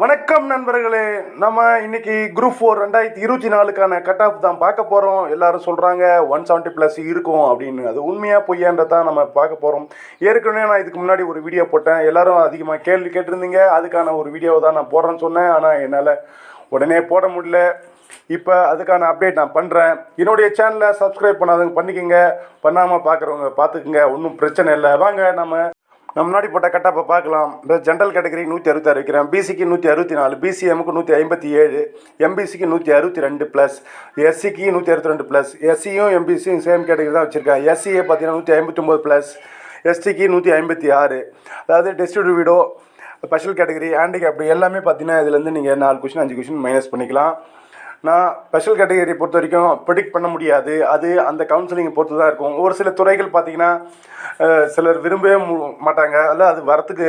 வணக்கம் நண்பர்களே. நம்ம இன்னைக்கு குரூப் ஃபோர் ரெண்டாயிரத்தி இருபத்தி நாலுக்கான கட் ஆஃப் தான் பார்க்க போகிறோம் எல்லாரும் சொல்கிறாங்க ஒன் செவன்ட்டி ப்ளஸ் இருக்கும் அப்படின்னு. அது உண்மையாக பொய்யான்றதான் நம்ம பார்க்க போகிறோம் ஏற்கனவே நான் இதுக்கு முன்னாடி ஒரு வீடியோ போட்டேன். எல்லாரும் அதிகமாக கேள்வி கேட்டிருந்தீங்க. அதுக்கான ஒரு வீடியோ தான் நான் போடுறேன்னு சொன்னேன். ஆனால் என்னால் உடனே போட முடியல. இப்போ அதுக்கான அப்டேட் நான் பண்ணுறேன் என்னுடைய சேனலை சப்ஸ்கிரைப் பண்ணாதவங்க பண்ணிக்கோங்க. பண்ணாமல் பார்க்குறவங்க பார்த்துக்குங்க ஒன்றும் பிரச்சனை இல்லை. வாங்க நம்ம நம்ம முன்னாடி போட்ட கட்டப்பை பார்க்கலாம். இந்த ஜென்ரல் கேட்டகரி நூற்றி அறுபத்தாறு வைக்கிறேன். பிசிக்கு நூற்றி அறுபத்தி நாலு பிசிஎம்க்கு நூற்றி ஐம்பத்தி ஏழு எம்பிசிக்கு நூற்றி அறுபத்தி ரெண்டு ப்ளஸ் எஸ்சிக்கு நூற்றி அறுபத்தி ரெண்டு ப்ளஸ் எஸ்சியும் எம்பிசியும் சேம் கேட்டகரி தான் வச்சுருக்கேன் எஸ்சியை பார்த்தீங்கன்னா நூற்றி ஐம்பத்தொம்போது ப்ளஸ் எஸ்டிக்கு நூற்றி ஐம்பத்தி ஆறு. அதாவது டெஸ்டியூட் வீடோ ஸ்பெஷல் கேட்டகரி ஹேண்டிகேப் எல்லாமே பார்த்தீங்கன்னா இதுலேருந்து நீங்கள் நாலு கொஷின் அஞ்சு கொஷின் மைனஸ் பண்ணிக்கலாம். நான் ஸ்பெஷல் கேட்டகரி பொறுத்த வரைக்கும் ப்ரிடிக்ட் பண்ண முடியாது. அது அந்த கவுன்சிலிங்கை பொறுத்து தான் இருக்கும். ஒரு சில துறைகள் பார்த்தீங்கன்னா சிலர் விரும்பவே மாட்டாங்க. அல்ல அது வரத்துக்கு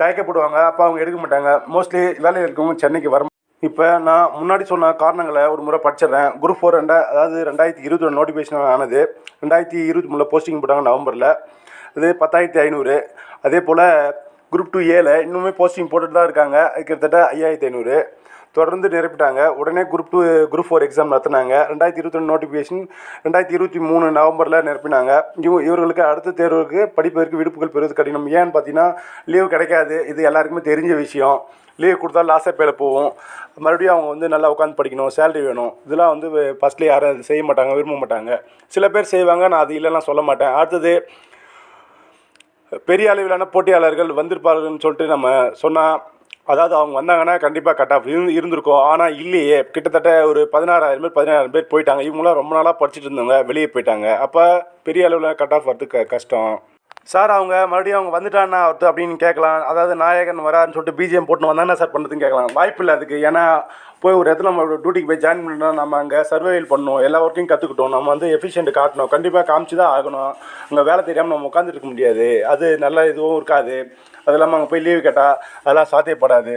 தயக்கப்படுவாங்க. அப்போ அவங்க எடுக்க மாட்டாங்க. மோஸ்ட்லி வேலையில் இருக்கவங்க சென்னைக்கு வர இப்போ நான் முன்னாடி சொன்ன காரணங்களை ஒரு முறை படிச்சிடுறேன். குரூப் ஃபோர் ரெண்டா அதாவது ரெண்டாயிரத்தி இருபத்தி ஒன்று நோட்டிஃபிகேஷன் ஆனது. ரெண்டாயிரத்தி இருபத்தி மூணில் போஸ்டிங் போட்டாங்க நவம்பரில். அது பத்தாயிரத்தி ஐநூறு. அதே போல் குரூப் டூ ஏல இன்னுமே போஸ்டிங் போட்டுட்டு தான் இருக்காங்க. அது கிட்டத்தட்ட ஐயாயிரத்தி ஐநூறு. தொடர்ந்து நிரப்பிட்டாங்க. உடனே group two group four exam நடத்தினாங்க. ரெண்டாயிரத்தி இருபத்தி நோட்டிஃபிகேஷன் ரெண்டாயிரத்தி இருபத்தி மூணு நவம்பரில் நிரப்பினாங்க. இவ இவர்களுக்கு அடுத்த தேர்வுக்கு படிப்பதற்கு விடுப்புகள் பெறுவது கடினம். ஏன்னு பார்த்தீங்கன்னா லீவு கிடைக்காது. இது எல்லாருக்குமே தெரிஞ்ச விஷயம். லீவ் கொடுத்தா லாஸாக பேல போகும் மறுபடியும் அவங்க வந்து நல்லா உட்காந்து படிக்கணும். சேலரி வேணும். இதெல்லாம் வந்து ஃபஸ்ட்லேயே யாரும் அது செய்ய மாட்டாங்க விரும்ப மாட்டாங்க. சில பேர் செய்வாங்க. நான் அது இல்லைலாம் சொல்ல மாட்டேன். அடுத்தது பெரிய அளவிலான போட்டியாளர்கள் வந்திருப்பார்கள்னு சொல்லிட்டு நம்ம சொன்னால் அதாவது அவங்க வந்தாங்கன்னா கண்டிப்பாக கட் ஆஃப் இருந்து இருந்திருக்கும். ஆனால் இல்லையே. கிட்டத்தட்ட ஒரு பதினாறாயிரம் பேர் பதினாயிரம் பேர் போயிட்டாங்க. இவங்களாம் ரொம்ப நாளாக படிச்சுட்டு இருந்தவங்க வெளியே போயிட்டாங்க. அப்போ பெரிய அளவில் கட் ஆஃப் வரதுக்கு கஷ்டம். சார் அவங்க மறுபடியும் அவங்க வந்துட்டான்னா ஒருத்தர் அப்படின்னு கேட்கலாம். அதாவது நாயகன் வரான்னு சொல்லிட்டு பிஜிஎம் போட்டு வந்தானே சார் பண்ணுறதுன்னு கேட்கலாம். வாய்ப்பு இல்லை அதுக்கு. ஏன்னா போய் ஒரு இடத்துல நம்ம டியூட்டிக்கு போய் ஜாயின் பண்ணோம் நம்ம அங்கே சர்வைவல் பண்ணணும். எல்லா ஒர்க்கையும் கற்றுக்கிட்டோம் நம்ம வந்து எஃபிஷியன்ட் காட்டணும். கண்டிப்பாக காமிச்சு தான் ஆகணும். அங்கே வேலை தெரியாமல் நம்ம உட்காந்துட்டு இருக்க முடியாது. அது நல்ல இதுவும் இருக்காது. அது இல்லாமல் அங்கே போய் லீவு கேட்டால் அதெல்லாம் சாத்தியப்படாது.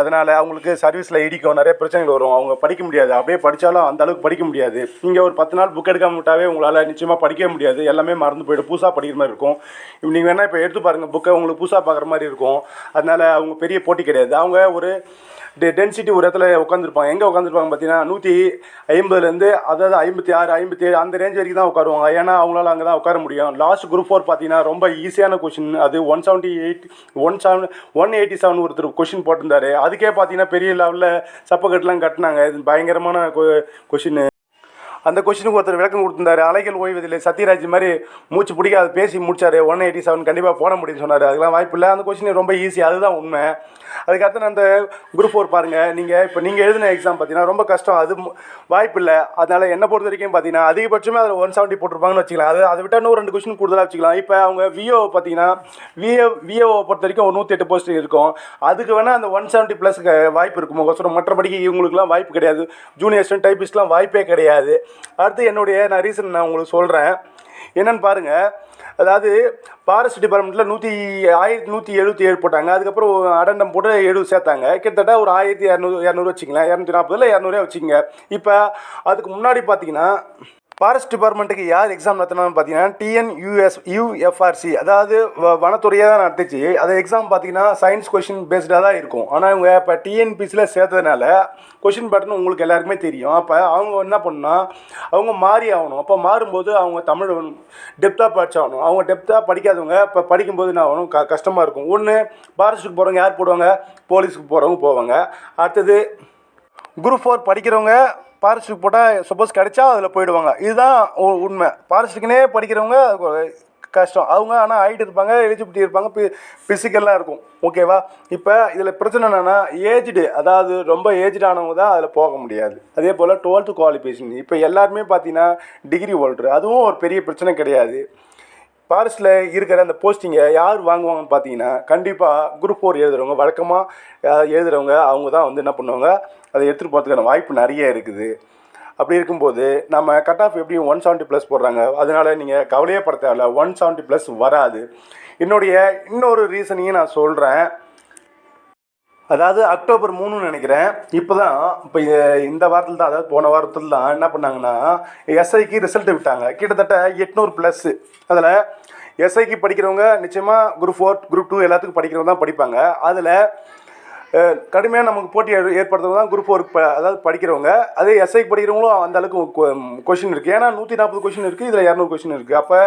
அதனால் அவங்களுக்கு சர்வீஸில் இடிக்கும் நிறைய பிரச்சனைகள் வரும். அவங்க படிக்க முடியாது. அப்படியே படித்தாலும் அந்த அளவுக்கு படிக்க முடியாது. நீங்கள் ஒரு பத்து நாள் புக் எடுக்காம விட்டாவே உங்களால் நிச்சயமாக படிக்கவே முடியாது. எல்லாமே மறந்து போய்டும். புதுசாக படிக்கிற மாதிரி இருக்கும். இப்போ நீங்கள் வேணால் இப்போ எடுத்து பாருங்கள் புக்கை உங்களுக்கு புதுசாக பார்க்குற மாதிரி இருக்கும். அதனால் அவங்க பெரிய போட்டி கிடையாது. அவங்க ஒரு டெ டென்சிட்டி ஒரு இடத்துல உட்காந்துருப்பாங்க எங்கே உட்காந்துருப்பாங்க பார்த்தீங்கன்னா நூற்றி ஐம்பதுலேருந்து அதாவது ஐம்பத்தி ஆறு ஐம்பத்தி ஏழு அந்த ரேஞ்ச் வரைக்கும் தான் உட்காருவாங்க. ஏன்னா அவங்களால அங்கே தான் உட்கார முடியும். லாஸ்ட் குரூப் ஃபோர் பார்த்தீங்கன்னா ரொம்ப ஈஸியான கொஷின் அது one seventy eight one seven one eighty seven ஒருத்தர் கொஷின் போட்டிருந்தாரு. அதுக்கே பார்த்தீங்கன்னா பெரிய லெவலில் சப்பக்கட்டெலாம் கட்டினாங்க. இது பயங்கரமான கொஷின் அந்த கொஸ்டினுக்கு ஒருத்தர் விளக்கம் கொடுத்துருந்தாரு. அலைகள் ஓய்வதில்லை. சத்யராஜ் மாதிரி மூச்சு பிடிக்காது பேசி முடிச்சாரு. ஒன் எயிட்டி செவன் கண்டிப்பாக போட முடியும்னு சொன்னார். அதெல்லாம் வாய்ப்பு இல்லை. அந்த கொஸ்டின் ரொம்ப ஈஸி அதுதான் உண்மை. அதுக்கடுத்து அந்த குரூப் ஃபோர் பாருங்கள் நீங்கள் இப்போ நீங்கள் எழுதின எக்ஸாம் பார்த்தீங்கன்னா ரொம்ப கஷ்டம். அது வாய்ப்பு இல்லை. அதனால் என்னை பொறுத்த வரைக்கும் பார்த்தீங்கன்னா அதிகபட்சமே அதில் ஒன் செவன்ட்டி போட்டிருப்பாங்கன்னு வச்சுக்கலாம். அது அதை விட்டால் இன்னும் ரெண்டு கொஸ்டின் கூடுதலாக வச்சுக்கலாம். இப்போ அவங்க விஓ பார்த்தீங்கன்னா விஏ விஏஓ பொறுத்த வரைக்கும் ஒரு நூற்றி எட்டு போஸ்ட் இருக்கும். அதுக்கு வேணால் அந்த ஒன் செவன்ட்டி ப்ளஸ்க்கு வாய்ப்பு இருக்கும்? மற்றபடிக்கு இவங்களுக்குலாம் வாய்ப்பு கிடையாது. ஜூனியர்ஸ்டன் டைப்பிஸ்ட்லாம் வாய்ப்பே கிடையாது. அடுத்து என்னுடைய நான் ரீசன் நான் உங்களுக்கு சொல்கிறேன் என்னென்னு பாருங்கள் அதாவது ஃபாரஸ்ட் டிபார்ட்மெண்ட்டில் நூற்றி ஆயிரத்தி நூற்றி எழுபத்தி ஏழு போட்டாங்க. அதுக்கப்புறம் அடண்டம் போட்டு எழுபது சேர்த்தாங்க. கிட்டத்தட்ட ஒரு ஆயிரத்தி இரநூறு இரநூறு வச்சுங்களேன் இரநூத்தி நாற்பதில் இரநூறுவா வச்சுக்கோங்க. இப்போ அதுக்கு முன்னாடி பார்த்தீங்கன்னா ஃபாரஸ்ட் டிபார்ட்மெண்ட்டுக்கு யார் எக்ஸாம் நடத்தினான்னு பார்த்தீங்கன்னா டிஎன்யூஎஸ் யூஎஃப்ஆர்சி அதாவது வ- வனத்துறையாக தான் நடத்துச்சு. அது எக்ஸாம் பார்த்தீங்கன்னா சயின்ஸ் கொஷின் பேஸ்டாக தான் இருக்கும். ஆனால் இவங்க இப்போ டிஎன்பிசியில் சேர்த்ததுனால கொஷின் பேட்டர்ன் உங்களுக்கு எல்லாருக்குமே தெரியும். அப்போ அவங்க என்ன பண்ணால் அவங்க மாறி ஆகணும். அப்போ மாறும்போது அவங்க தமிழ் டெப்த்தாக படிச்சாகணும். அவங்க டெப்த்தாக படிக்காதவங்க இப்போ படிக்கும்போது என்ன ஆகணும்? க கஷ்டமாக இருக்கும். ஒன்று ஃபாரஸ்ட்டுக்கு போகிறவங்க யார் போடுவாங்க? போலீஸுக்கு போகிறவங்க போவாங்க. அடுத்தது குரூப் ஃபோர் படிக்கிறவங்க ஃபாரஸ்ட்டுக்கு போட்டால் சப்போஸ் கிடைச்சா அதில் போயிடுவாங்க. இதுதான் உ- உண்மை. ஃபாரஸ்ட்டுக்குனே படிக்கிறவங்க கஷ்டம். அவங்க ஆனால் ஹைட் இருப்பாங்க எலிஜிபிலிட்டி இருப்பாங்க பி ஃபிசிக்கல்லாம் இருக்கும். ஓகேவா இப்போ இதில் பிரச்சனை என்னென்னா ஏஜ்டு அதாவது ரொம்ப ஏஜ்டானவங்க தான் அதில் போக முடியாது. அதே போல் டுவெல்த்து குவாலிஃபிகேஷன் இப்போ எல்லாருமே பார்த்தீங்கன்னா டிகிரி ஹோல்டர் அதுவும் ஒரு பெரிய பிரச்சனை கிடையாது. பாரிஸில் இருக்கிற அந்த போஸ்டிங்கை யார் வாங்குவாங்கன்னு பார்த்தீங்கன்னா கண்டிப்பாக குரூப் ஃபோர் எழுதுறவங்க வழக்கமாக எழுதுகிறவங்க அவங்க தான் வந்து என்ன பண்ணுவாங்க அதை எடுத்துகிட்டு போகிறதுக்கான வாய்ப்பு நிறைய இருக்குது. அப்படி இருக்கும்போது நம்ம கட் ஆஃப் எப்படியும் ஒன் செவன்ட்டி ப்ளஸ் போடுறாங்க. அதனால நீங்கள் கவலையே படுத்த ஒன் செவன்ட்டி ப்ளஸ் வராது. என்னுடைய இன்னொரு ரீசனையும் நான் சொல்கிறேன் அதாவது அக்டோபர் மூணுன்னு நினைக்கிறேன். இப்போ தான் இப்போ இந்த வாரத்தில் தான் அதாவது போன வாரத்தில் தான் என்ன பண்ணாங்கன்னா எஸ்ஐக்கு ரிசல்ட் விட்டாங்க. கிட்டத்தட்ட எட்நூறு ப்ளஸ்ஸு அதில் எஸ்ஐக்கு படிக்கிறவங்க நிச்சயமாக குரூப் ஃபோர் குரூப் டூ எல்லாத்துக்கும் படிக்கிறவங்க தான் படிப்பாங்க. அதில் கடுமையாக நமக்கு போட்டி ஏற்படுத்துறது தான் குரூப் ஒர்க் அதாவது படிக்கிறவங்க. அதே எஸ்ஐக்கு படிக்கிறவங்களும் அந்த அளவுக்கு கொஷின் இருக்குது ஏன்னா நூற்றி நாற்பது கொஷின் இருக்குது இதில் இரநூறு கொஷின் இருக்குது அப்போ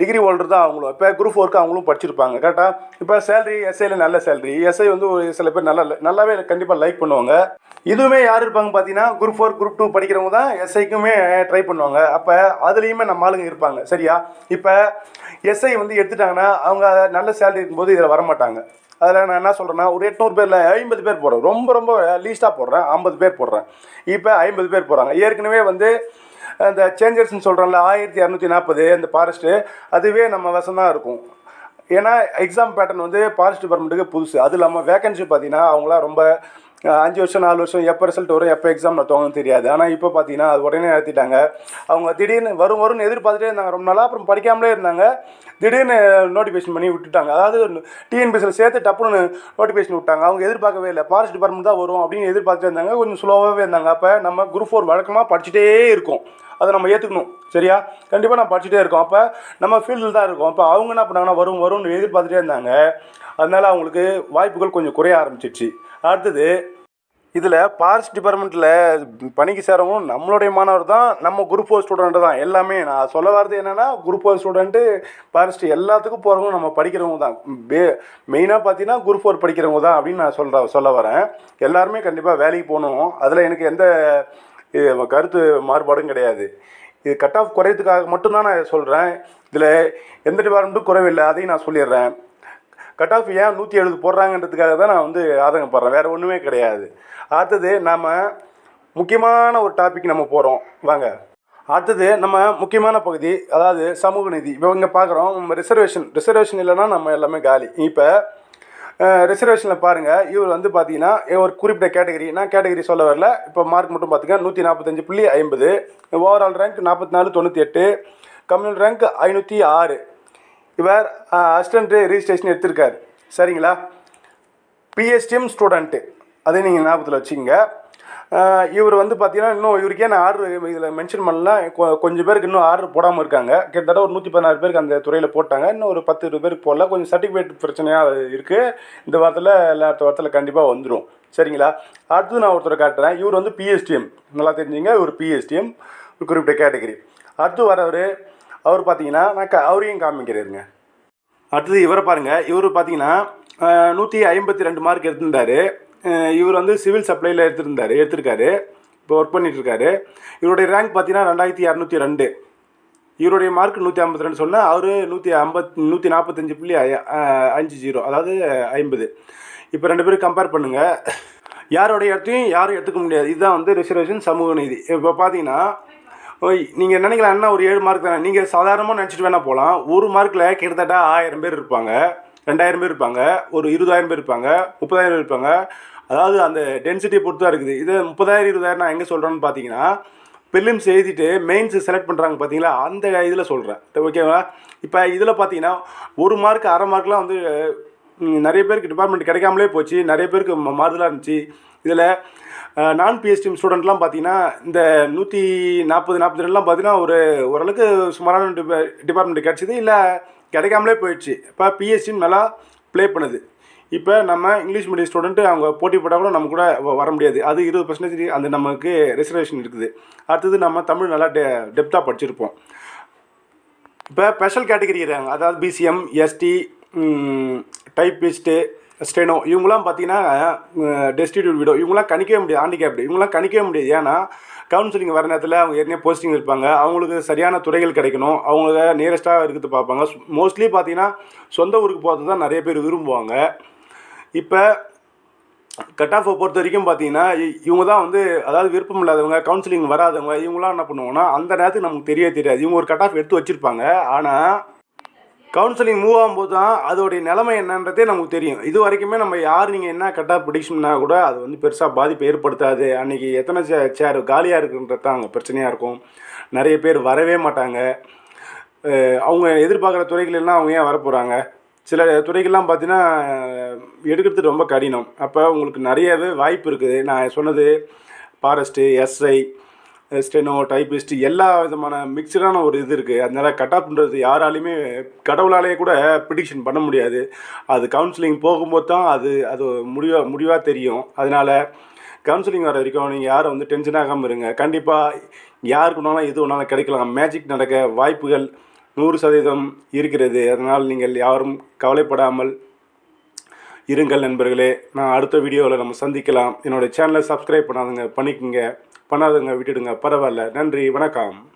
டிகிரி ஹோல்டர் தான் அவங்களும். இப்போ குரூப் ஒர்க் அவங்களும் படிச்சிருப்பாங்க. கரெக்டாக இப்போ சேலரி எஸ்ஐயில் நல்ல சேலரி எஸ்ஐ வந்து ஒரு சில பேர் நல்லா நல்லாவே கண்டிப்பாக லைக் பண்ணுவாங்க. இதுவுமே யார் இருப்பாங்க பார்த்தீங்கன்னா குரூப் ஃபோர் குரூப் டூ படிக்கிறவங்க தான் எஸ்ஐக்குமே ட்ரை பண்ணுவாங்க. அப்போ அதுலேயுமே நம்ம ஆளுங்க இருப்பாங்க. சரியா? இப்போ எஸ்ஐ வந்து எடுத்துட்டாங்கன்னா அவங்க நல்ல சேலரி இருக்கும்போது இதில் வரமாட்டாங்க. அதில் நான் என்ன சொல்கிறேன்னா ஒரு எட்நூறு பேரில் ஐம்பது பேர் போடுறேன் ரொம்ப ரொம்ப லீஸ்ட்டாக போடுறேன். ஐம்பது பேர் போடுறேன். இப்போ ஐம்பது பேர் போடுறாங்க ஏற்கனவே வந்து அந்த சேஞ்சர்ஸ்னு சொல்கிறோம்ல ஆயிரத்தி இரநூத்தி நாற்பது அந்த ஃபாரஸ்ட்டு அதுவே நம்ம வசம் தான் இருக்கும். ஏன்னா எக்ஸாம் பேட்டர்ன் வந்து ஃபாரஸ்ட் டிபார்ட்மெண்ட்டுக்கு புதுசு. அது இல்லாமல் வேகன்சி பார்த்தீங்கன்னா அவங்களாம் ரொம்ப அஞ்சு வருஷம் நாலு வருஷம் எப்போ ரிசல்ட் வரும் எப்போ எக்ஸாம் நடத்துவாங்கன்னு தெரியாது. ஆனால் இப்போ பார்த்தீங்கன்னா அது உடனே நடத்திட்டாங்க அவங்க திடீர்னு வரும் வரும்னு எதிர்பார்த்துட்டே இருந்தாங்க. ரொம்ப நாளாக அப்புறம் படிக்காமலே இருந்தாங்க. திடீர்னு நோட்டிஃபிகேஷன் பண்ணி விட்டுட்டாங்க. அதாவது டிஎன்பிஎஸ்சில் சேர்த்து டப்புன்னு நோட்டிஃபிகேஷன் விட்டாங்க. அவங்க எதிர்பார்க்கவே இல்லை. ஃபாரஸ்ட் டிபார்ட்மெண்ட் தான் வரும் அப்படின்னு எதிர்பார்த்துட்டே இருந்தாங்க. கொஞ்சம் ஸ்லோவாகவே இருந்தாங்க. அப்போ நம்ம குரூப் ஃபோர் வழக்கமாக படிச்சுட்டே இருக்கும். அதை நம்ம ஏற்றுக்கணும் சரியா? கண்டிப்பாக நான் படிச்சுட்டே இருக்கோம். அப்போ நம்ம ஃபீல்டில் தான் இருக்கோம். அப்போ அவங்க என்ன பண்ணாங்கன்னா வரும் வரும்னு எதிர்பார்த்துட்டே இருந்தாங்க. அதனால் அவங்களுக்கு வாய்ப்புகள் கொஞ்சம் குறைய ஆரம்பிச்சிச்சு அடுத்தது இதில் ஃபாரஸ்ட் டிபார்ட்மெண்ட்டில் பணிக்கு சேரவங்களும் நம்மளுடைய மாணவர் தான் நம்ம குரூப் ஃபோர் ஸ்டூடெண்ட்டு தான். எல்லாமே நான் சொல்ல வர்றது என்னென்னா குரூப் ஃபோர் ஸ்டூடெண்ட்டு ஃபாரஸ்ட் எல்லாத்துக்கும் போகிறவங்க நம்ம படிக்கிறவங்க தான். பே மெயினாக பார்த்தீங்கன்னா குரூப் ஃபோர் படிக்கிறவங்க தான் அப்படின்னு நான் சொல்கிற சொல்ல வரேன். எல்லாருமே கண்டிப்பாக வேலைக்கு போகணும். அதில் எனக்கு எந்த இது கருத்து மாறுபாடும் கிடையாது. இது கட் ஆஃப் குறையத்துக்காக மட்டும்தான் நான் சொல்கிறேன் இதில் எந்த டிபார்ட்மெண்ட்டும் குறைவில்லை. அதையும் நான் சொல்லிடுறேன். கட் ஆஃப் ஏன் நூற்றி எழுபது போடுறாங்கன்றதுக்காக தான் நான் வந்து ஆதங்கப்படுறேன் வேறு ஒன்றுமே கிடையாது. அடுத்தது நம்ம முக்கியமான ஒரு டாபிக் நம்ம போகிறோம் வாங்க. அடுத்தது நம்ம முக்கியமான பகுதி அதாவது சமூக நீதி. இப்போ இங்கே பார்க்குறோம் ரிசர்வேஷன் ரிசர்வேஷன் இல்லைன்னா நம்ம எல்லாமே காலி. இப்போ ரிசர்வேஷனில் பாருங்கள் இவர் வந்து பார்த்தீங்கன்னா ஒரு குறிப்பிட்ட கேட்டகரி நான் கேட்டகரி சொல்ல வரல. இப்போ மார்க் மட்டும் பார்த்துங்க நூற்றி நாற்பத்தஞ்சு புள்ளி ஐம்பது. ஓவரால் ரேங்க் நாற்பத்தி நாலு தொண்ணூற்றி எட்டு. கம்யூனல் ரேங்க் ஐநூற்றி ஆறு. இவர் அசிஸ்டன்ட் ரிஜிஸ்ட்ரேஷன் எடுத்திருக்காரு. சரிங்களா? பிஎஸ்டிஎம் ஸ்டூடெண்ட்டு அதே நீங்கள் ஞாபகத்தில் வச்சுக்கோங்க. இவர் வந்து பார்த்தீங்கன்னா இன்னும் இவருக்கே நான் ஆர்டர் இதில் மென்ஷன் பண்ணல. கொஞ்சம் பேருக்கு இன்னும் ஆர்டர் போடாமல் இருக்காங்க. கிட்டத்தட்ட ஒரு நூற்றி பதினாறு பேருக்கு அந்த துறையில் போட்டாங்க. இன்னும் ஒரு பத்து இருபது பேருக்கு போடல. கொஞ்சம் சர்டிஃபிகேட் பிரச்சனையாக இருக்குது இந்த வாரத்தில் இல்லை அடுத்த வாரத்தில் கண்டிப்பாக வந்துடும் சரிங்களா? அடுத்தது நான் ஒருத்தரை காட்டுறேன். இவர் வந்து பிஎஸ்டிஎம் நல்லா தெரிஞ்சுங்க. இவர் பிஎஸ்டிஎம் ஒரு குறிப்பிட்ட கேட்டகரி அடுத்து வரவர் அவர் பார்த்தீங்கன்னா நான் க அவரையும் காமிக்கிறேருங்க. அடுத்தது இவரை பாருங்கள் இவர் பார்த்தீங்கன்னா நூற்றி ஐம்பத்தி ரெண்டு மார்க் எடுத்திருந்தாரு. இவர் வந்து சிவில் சப்ளையில் எடுத்திருந்தாரு எடுத்திருக்காரு. இப்போ ஒர்க் பண்ணிகிட்ருக்காரு இவருடைய ரேங்க் பார்த்தீங்கன்னா ரெண்டாயிரத்தி இரநூத்தி ரெண்டு. இவருடைய மார்க் நூற்றி ஐம்பத்தி ரெண்டு சொன்னால் அவர் நூற்றி ஐம்பத் நூற்றி நாற்பத்தஞ்சு புள்ளி அஞ்சு ஜீரோ அதாவது ஐம்பது. இப்போ ரெண்டு பேரும் கம்பேர் பண்ணுங்கள் யாரோடைய இடத்தையும் யாரும் எடுத்துக்க முடியாது. இதுதான் வந்து ரிசர்வேஷன் சமூக நீதி. இப்போ பார்த்தீங்கன்னா நீங்கள் நினைக்கலாம் என்ன ஒரு ஏழு மார்க் தானே. நீங்கள் சாதாரணமாக நினச்சிட்டு வேணால் போகலாம் ஒரு மார்க்கில் கிட்டத்தட்ட ஆயிரம் பேர் இருப்பாங்க. ரெண்டாயிரம் பேர் இருப்பாங்க. ஒரு இருபதாயிரம் பேர் இருப்பாங்க. முப்பதாயிரம் பேர் இருப்பாங்க. அதாவது அந்த டென்சிட்டியை பொறுத்து தான் இருக்குது. இது முப்பதாயிரம் இருபதாயிரம் நான் எங்கே சொல்கிறேன்னு பார்த்தீங்கன்னா பிலிம்ஸ் எழுதிட்டு மெயின்ஸ் செலக்ட் பண்ணுறாங்க பார்த்தீங்களா அந்த இதில் சொல்கிறேன் ஓகேவா இப்போ இதில் பார்த்தீங்கன்னா ஒரு மார்க் அரை மார்க்லாம் வந்து நிறைய பேருக்கு டிபார்ட்மெண்ட் கிடைக்காமலே போச்சு. நிறைய பேருக்கு மாறுதலாக இருந்துச்சு. இதில் நான் பிஹெச்டி ஸ்டூடெண்ட்லாம் பார்த்தீங்கன்னா இந்த நூற்றி நாற்பது நாற்பத்தி ரெண்டுலாம் பார்த்தீங்கன்னா ஒரு ஓரளவுக்கு சுமாரான டிபா டிபார்ட்மெண்ட் கிடச்சிது. இல்லை கிடைக்காமலே போயிடுச்சு. இப்போ பிஎஸ்டி நல்லா ப்ளே பண்ணுது. இப்போ நம்ம இங்கிலீஷ் மீடியம் ஸ்டூடெண்ட்டு அவங்க போட்டி போட்டால் கூட நம்ம கூட வர முடியாது. அது இருபது பர்சன்டேஜ் அந்த நமக்கு ரிசர்வேஷன் இருக்குது. அடுத்தது நம்ம தமிழ் நல்லா டெ டெப்த்தாக படிச்சிருப்போம். இப்போ ஸ்பெஷல் கேட்டகரி இருக்காங்க அதாவது பிசிஎம் எஸ்டி டைப்பிஸ்ட்டு ஸ்டெனோ இவங்களாம் பார்த்தீங்கன்னா டெஸ்டிடியூட் விடோ இவங்களாம் கணிக்கவே முடியாது ஹேண்டிகேப்டு இவங்களாம் கணிக்கவே முடியாது. ஏன்னா கவுன்சிலிங் வர நேரத்தில் அவங்க ஏற்கனவே போஸ்டிங் இருப்பாங்க. அவங்களுக்கு சரியான துறைகள் கிடைக்கணும். அவங்கள நியரஸ்ட்டாக இருக்கிறது பார்ப்பாங்க. மோஸ்ட்லி பார்த்தீங்கன்னா சொந்த ஊருக்கு போகிறது தான் நிறைய பேர் விரும்புவாங்க. இப்போ கட் ஆஃபை பொறுத்த வரைக்கும் பார்த்தீங்கன்னா இ- இவங்க தான் வந்து அதாவது விருப்பம் இல்லாதவங்க கவுன்சிலிங் வராதவங்க இவங்களாம் என்ன பண்ணுவாங்கன்னா அந்த நேரத்துக்கு நமக்கு தெரியவே தெரியாது. இவங்க ஒரு கட் ஆஃப் எடுத்து வச்சுருப்பாங்க. ஆனால் கவுன்சிலிங் மூவ் ஆகும்போது தான் அதோடைய நிலைமை என்னன்றதே நமக்கு தெரியும். இது வரைக்குமே நம்ம யார் நீங்கள் என்ன கரெக்டாக ஆஃப் ப்ரிடிக்ஷன்னா கூட அது வந்து பெருசாக பாதிப்பை ஏற்படுத்தாது. அன்றைக்கி எத்தனை சே சேர் காலியாக இருக்குன்றது தான் அங்கே பிரச்சனையாக இருக்கும். நிறைய பேர் வரவே மாட்டாங்க. அவங்க எதிர்பார்க்குற துறைகள் எல்லாம் அவங்க ஏன் வரப்போகிறாங்க சில துறைகள்லாம் பார்த்தீங்கன்னா எடுக்கிறது ரொம்ப கடினம். அப்போ உங்களுக்கு நிறையவே வாய்ப்பு இருக்குது. நான் சொன்னது ஃபாரஸ்ட்டு எஸ்ஐ ஸ்டெனோ டைபிஸ்ட் எல்லா விதமான மிக்சடான ஒரு இது இருக்குது அதனால் கட் ஆஃப்ன்றது யாராலையுமே கடவுளாலேயே கூட ப்ரிடிக்ஷன் பண்ண முடியாது. அது கவுன்சிலிங் போகும்போது தான் அது அது முடிவாக முடிவாக தெரியும். அதனால் கவுன்சிலிங் வர வரைக்கும் நீங்கள் யாரும் வந்து டென்ஷன் ஆகாமல் இருங்க. கண்டிப்பாக யாருக்கு வேணாலும் எது வேணாலும் கிடைக்கலாம். மேஜிக் நடக்க வாய்ப்புகள் நூறு சதவீதம் இருக்கிறது. அதனால் நீங்கள் யாரும் கவலைப்படாமல் இருங்கள் நண்பர்களே. நான் அடுத்த வீடியோவில் நம்ம சந்திக்கலாம். என்னோடய சேனலை சப்ஸ்கிரைப் பண்ணாதுங்க பண்ணிக்கோங்க. பண்ணாதுங்க விட்டுடுங்க. பரவாயில்ல. நன்றி வணக்கம்.